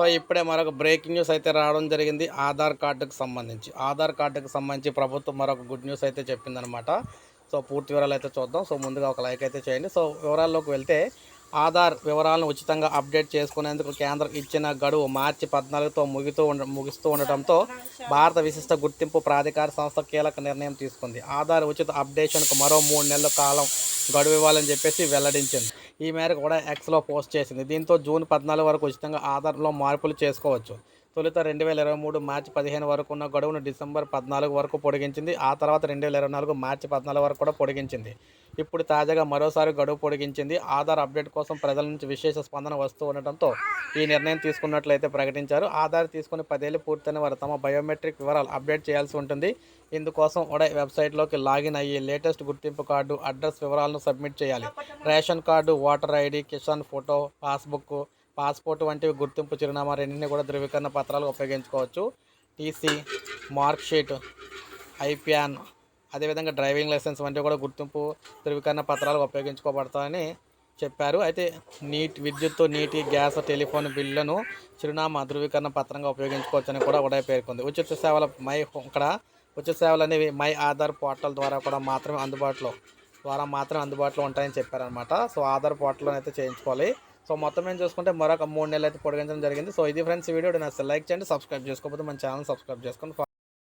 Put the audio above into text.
So ఇప్పుడే మరొక breaking news అయితే రావడం జరిగింది. ఆధార్ కార్డుకు సంబంధించి. ఆధార్ కార్డుకు సంబంధించి ప్రభుత్వం మరొక గుడ్ న్యూస్ అయితే చెప్పిందనమాట సో పూర్తి వివరాలు అయితే చూద్దాం. సో ముందుగా ఒక లైక్ అయితే చేయండి. సో వివరాల్లోకి వెళ్తే ఆధార్ వివరాలను ఉచితంగా అప్డేట్ చేసుకునేందుకు కేంద్రం ఇచ్చిన గడువు మార్చి పద్నాలుగుతో ముగితూ ఉండ ముగిస్తూ ఉండటంతో భారత విశిష్ట గుర్తింపు ప్రాధికార సంస్థ కీలక నిర్ణయం తీసుకుంది. ఆధార్ ఉచిత అప్డేషన్కు మరో మూడు నెలల కాలం గడువు ఇవ్వాలని చెప్పేసి వెల్లడించింది. ఈ మేరకు కూడా ఎక్స్లో పోస్ట్ చేసింది. దీంతో జూన్ పద్నాలుగు వరకు ఉచితంగా ఆధార్లో మార్పులు చేసుకోవచ్చు. తొలుత రెండు వేల ఇరవై మూడు మార్చి పదిహేను వరకు ఉన్న గడువును డిసెంబర్ పద్నాలుగు వరకు పొడిగించింది. ఆ తర్వాత రెండు వేల ఇరవై నాలుగు మార్చి పద్నాలుగు వరకు కూడా పొడిగించింది. ఇప్పుడు తాజాగా మరోసారి గడువు పొడిగించింది. ఆధార్ అప్డేట్ కోసం ప్రజల నుంచి విశేష స్పందన వస్తూ ఉండటంతో ఈ నిర్ణయం తీసుకున్నట్లయితే ప్రకటించారు. ఆధార్ తీసుకుని పదేళ్ళు పూర్తయిన వారు తమ బయోమెట్రిక్ వివరాలు అప్డేట్ చేయాల్సి ఉంటుంది. ఇందుకోసం ఉడై వెబ్సైట్లోకి లాగిన్ అయ్యి లేటెస్ట్ గుర్తింపు కార్డు అడ్రస్ వివరాలను సబ్మిట్ చేయాలి. Ration card voter ID Kisan photo passbook passport వంటివి గుర్తింపు చిరునామా రెండింటిని కూడా ధృవీకరణ పత్రాలు ఉపయోగించుకోవచ్చు. టీసీ మార్క్షీట్ ఐప్యాన్ అదేవిధంగా డ్రైవింగ్ లైసెన్స్ వంటివి కూడా గుర్తింపు ధృవీకరణ పత్రాలు ఉపయోగించుకోబడతాయని చెప్పారు. అయితే నీట్ విద్యుత్ నీటి గ్యాస్ టెలిఫోన్ బిల్లులను చిరునామా ధృవీకరణ పత్రంగా ఉపయోగించుకోవచ్చని కూడా ఉదయ పేర్కొంది. ఉచిత సేవల మై ఇక్కడ ఉచిత సేవలు అనేవి మై ఆధార్ పోర్టల్ ద్వారా కూడా మాత్రమే అందుబాటులో ద్వారా మాత్రమే అందుబాటులో ఉంటాయని చెప్పారనమాట సో ఆధార్ పోర్టల్లో అయితే చేయించుకోవాలి. సో మొత్తం ఏం చూసుకుంటే మరొక మూడు నెలలు అయితే పొడిగించడం జరిగింది. సో ఇది ఫ్రెండ్స్ వీడియో నచ్చితే లైక్ చేయండి సబ్స్క్రైబ్ చేసుకోకపోతే మన ఛానల్ సబ్స్క్రైబ్ చేసుకొని